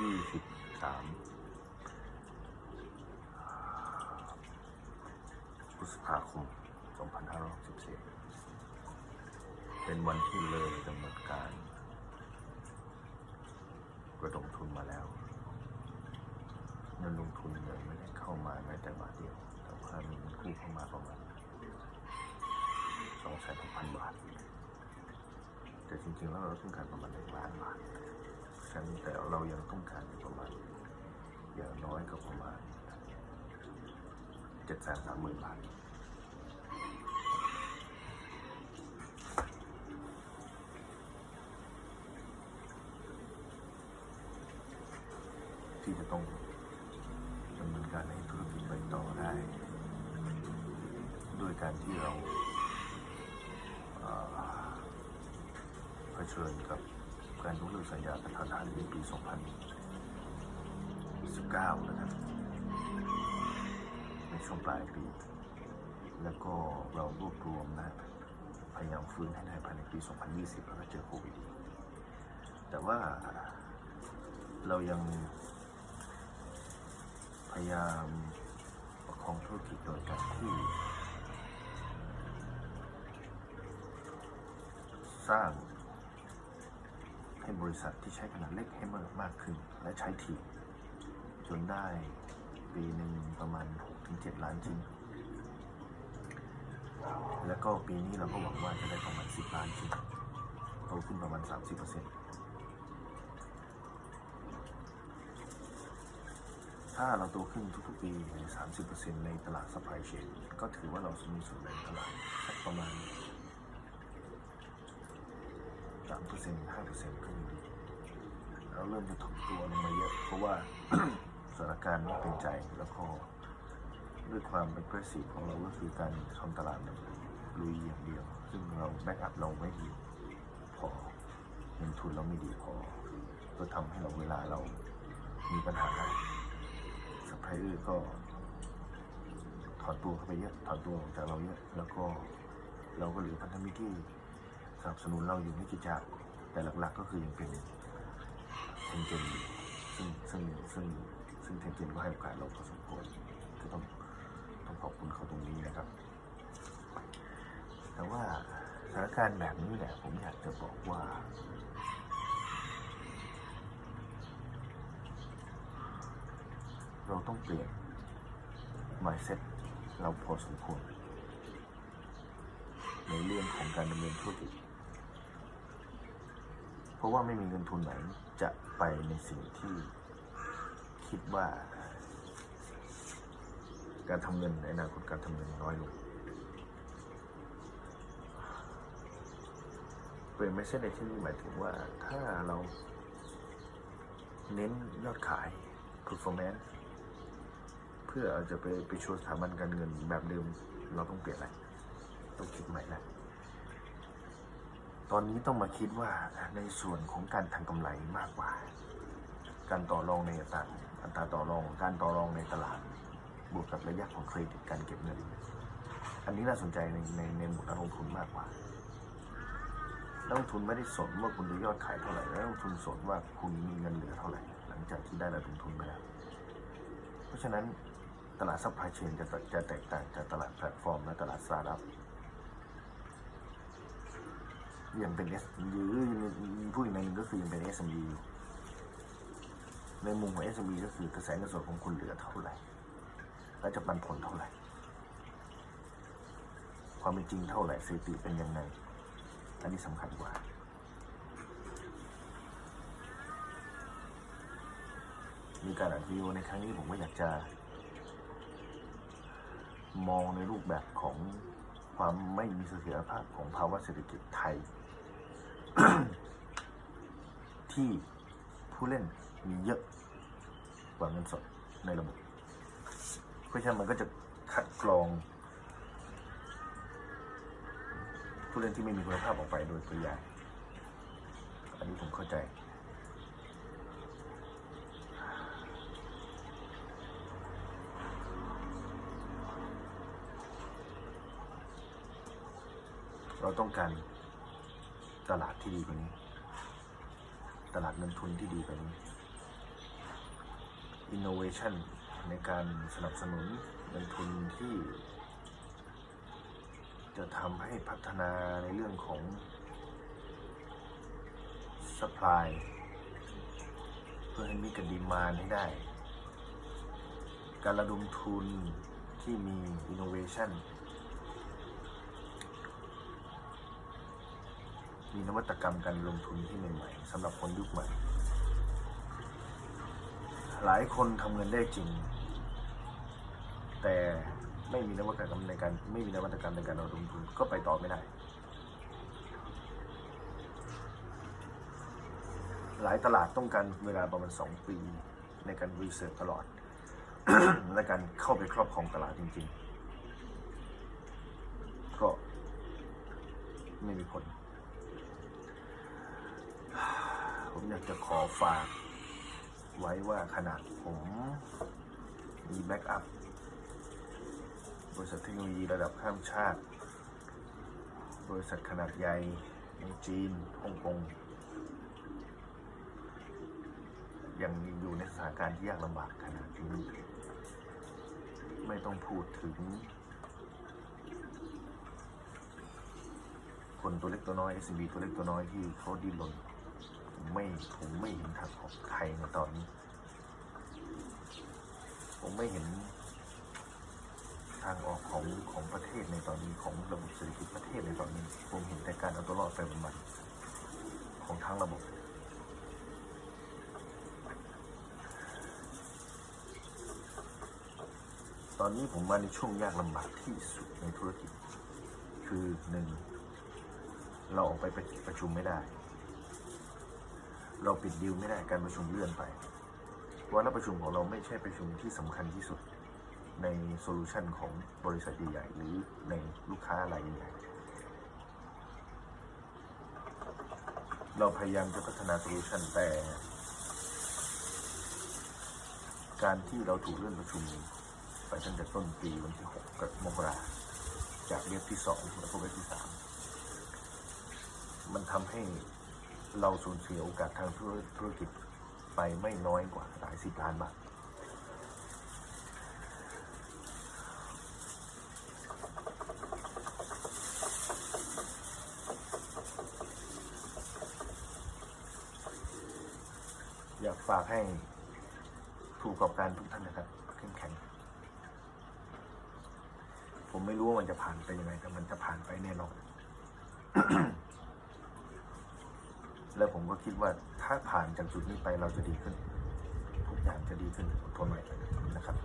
ยี่สิบสามพฤษภาคมสองพันห้าร้อยสิบสี่เป็นวันที่เลยกำหนดการระดมทุนมาแล้วเงินลงทุนยังไม่ได้เข้ามาแม้แต่บาทเดียว แต่ว่ามีเงินกู้เข้ามาประมาณสองแสนหกพันบาท แต่จ ริงๆแล้วเราต้องการประมาณหนึ่งล้านบาทฉะนั้นแต่เรายังต้องการประมาณอย่างน้อยก็ประมาณเจ็ดแสนสามหมื่นบาทที่จะต้องดำเนินการให้ธุรกิจไปต่อได้ด้วยการที่เรา ชิญกับการยกเลิกสัญญากับทางทหารในปี 2019 นะครับ ในช่วงปลายปี แล้วก็เรารวบรวมนะ พยายามฟื้นให้ได้ภายในปี 2020 แล้วก็เจอโควิด แต่ว่าเรายังพยายามประคองธุรกิจโดยการที่สร้าง ให้บริษัทที่ใช้ขนาดเล็กให้มากมากขึ้น และใช้ทีมจนได้ปีหนึ่งประมาณ 6-7 ล้านชิ้น แล้วก็ปีนี้เราก็หวังว่าจะได้ประมาณ 10 ล้านชิ้นโตขึ้นประมาณ 30%ถ้าเราโตขึ้นทุกๆปีใน 30%ในตลาด supply chain ก็ถือว่าเรามีส่วนแบ่งตลาดสักประมาณ สามเปอร์เซ็นต์ห้าเปอร์เซ็นต์ก็ยังดีเราเริ่มจะถกตัวลงมาเยอะเพราะว่าสถานการณ์ไม่เป็นใจแล้วก็ด้วยความ aggressive ของเราก็คือการทำตลาดแบบลุยอย่างเดียว ซึ่งเราแบ็กอัพเราไม่ดีพอเงินทุนเราไม่ดีพอ ก็ทำให้เราเวลาเรามีปัญหาสัพพลายเออร์ก็ถอนตัวเข้าไปเยอะถอนตัวออกจากเราเยอะแล้วก็เราก็เหลือพันธมิตรที่ สนับสนุนเราอยู่ไม่กี่เจ้าแต่หลักๆก็คือยังเป็นเทนเจนซึ่งซึ่งซึ่งซึ่งเทนเจนก็ให้โอกาสเราพอสมควรก็ต้องต้องขอบคุณเขาตรงนี้นะครับ แต่ว่าสถานการณ์แบบนี้แหละผมอยากจะบอกว่าเราต้องเปลี่ยน mindset เราพอสมควรในเรื่องของการดำเนินธุรกิจ เพราะว่าไม่มีเงินทุนไหนจะไปในสิ่งที่คิดว่า การทำเงินในอนาคตการทำเงินน้อยลงเปลี่ยนไม่ใช่ในที่นี้หมายถึงว่าถ้าเราเน้นยอดขาย performance เพื่อจะไปไปชวยสถาบันการเงินแบบเดิม เราต้องเปลี่ยนอะไรต้องคิดใหม่แล้ว ตอนนี้ต้องมาคิดว่าในส่วนของการทำกำไรมากกว่า การต่อรองในอัตราอัตราต่อรองการต่อรองในตลาด บวกกับระยะของเครดิตการเก็บเงิน อันนี้น่าสนใจในในในหมวดนักลงทุนมากกว่านักลงทุนไม่ได้สนว่าคุณจะยอดขายเท่าไหร่นักลงทุนสนว่าคุณมีเงินเหลือเท่าไหร่ หลังจากที่ได้ระดมทุนไปแล้วเพราะฉะนั้นตลาดซัพพลายเชนจะจะแตกต่างจากตลาดแพลตฟอร์มและตลาดสตาร์ทอัพ ยังเป็น S หรือพูดอีกในหนึ่งก็คือยังเป็น SME อยู่ในมุมของ SME ก็คือกระแสเงินสดของคุณเหลือเท่าไหร่ และจะปันผลเท่าไหร่ ความเป็นจริงเท่าไหร่สถิติเป็นยังไง อันนี้สำคัญกว่ามีการอัดวิดีโอในครั้งนี้ผมก็อยากจะ มองในรูปแบบของความไม่มีเสถียรภาพของภาวะเศรษฐกิจไทย ที่ผู้เล่นมีเยอะกว่าเงินสดในระบบ เพราะฉะนั้นมันก็จะคัดกรอง ผู้เล่นที่ไม่มีคุณภาพออกไปโดยปริยายอันนี้ผมเข้าใจ เราต้องการ ตลาดที่ดีกว่านี้ ตลาดเงินทุนที่ดีกว่านี้ innovation ในการสนับสนุนเงินทุนที่ จะทำให้พัฒนาในเรื่องของ supply เพื่อให้มีกันดีมานให้ได้ การระดมทุนที่มี innovation มีนวัตกรรมการลงทุนที่ใหม่ๆสำหรับคนยุคใหม่ หลายคนทำเงินได้จริง แต่ไม่มีนวัตกรรมในการไม่มีนวัตกรรมในการระดมทุนก็ไปต่อไม่ได้ หลายตลาดต้องการเวลาประมาณสองปีในการรีเสิร์ชตลอด และการเข้าไปครอบครองตลาดจริงๆ ก็ไม่มีผล ผมอยากจะขอฝาก ไว้ว่าขนาดผมมีแบ็กอัพบริษัทเทคโนโลยีระดับข้ามชาติ บริษัทขนาดใหญ่ในจีนฮ่องกงยังอยู่ในสถานการณ์ที่ยากลำบากขนาดนี้ไม่ต้องพูดถึง คนตัวเล็กตัวน้อย SMB ตัวเล็กตัวน้อยที่เขาดิ้นรน ผมไม่ผมไม่เห็นทางออกไทยในตอนนี้ ผมไม่เห็น ทางออกของของประเทศในตอนนี้ของระบบเศรษฐกิจประเทศในตอนนี้ ผมเห็นแต่การเอาตัวรอดไปวันๆของทั้งระบบตอนนี้ผมมาในช่วงยากลำบากที่สุดในธุรกิจ คือหนึ่งเราออกไปประชุมไม่ได้ เราปิดดีลไม่ได้การประชุมเลื่อนไปวาระประชุมของเราไม่ใช่ประชุมที่สำคัญที่สุดในโซลูชันของบริษัทใหญ่หรือในลูกค้ารายใหญ่เราพยายามจะพัฒนาโซลูชันแต่ การที่เราถูกเลื่อนประชุมไปตั้งแต่ต้นปีวันที่ 6กมกราจากเว็บที่2แล้วก็เว็บที่ 3 มันทำให้ เราสูญเสียโอกาสทางธุรธุรกิจไปไม่น้อยกว่าหลายสิบล้านบาทอยากฝากให้ผู้ประกอบการทุกท่านนะครับเข้มแข็ง ผมไม่รู้ว่ามันจะผ่านไปยังไงแต่มันจะผ่านไปแน่นอน แล้วผมก็คิดว่าถ้าผ่านจากจุดนี้ไปเราจะดีขึ้น ทุกอย่างจะดีขึ้นทนหน่อยนะครับ